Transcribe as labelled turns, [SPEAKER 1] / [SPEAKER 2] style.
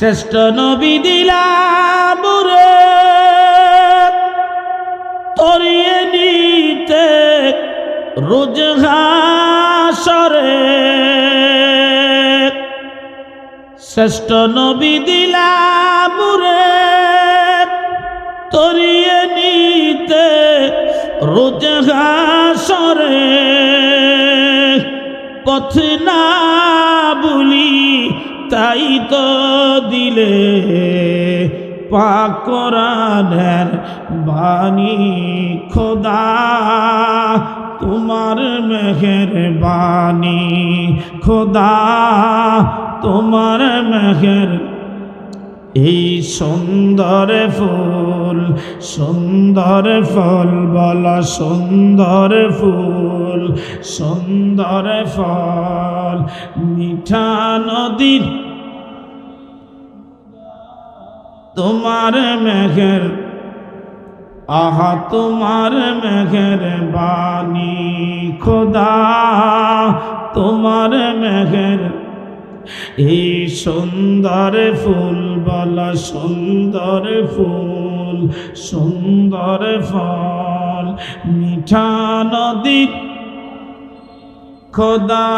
[SPEAKER 1] শ্রেষ্ঠ নবী দিলাম তরিয়ে নিতে রোজ ঘাসরে শ্রেষ্ঠ নবী দিলাম তরিয়ে নিতে রোজ ঘাসরে পথ না বলি তাই তো দিলে পাকরানের বাণী খোদা, তোমার মেঘের বাণী খোদা, তোমার মেঘের এই সুন্দর ফুল সুন্দর ফল, বল সুন্দর ফুল, সুন্দর ফল, মিঠা নদীর তোমার মেঘের, আহা তোমার মেঘের বাণী, খোদা, তোমার মেঘের এই সুন্দর ফুল, বলা সুন্দর ফুল। সুন্দর ফল মিঠা নদী খোদা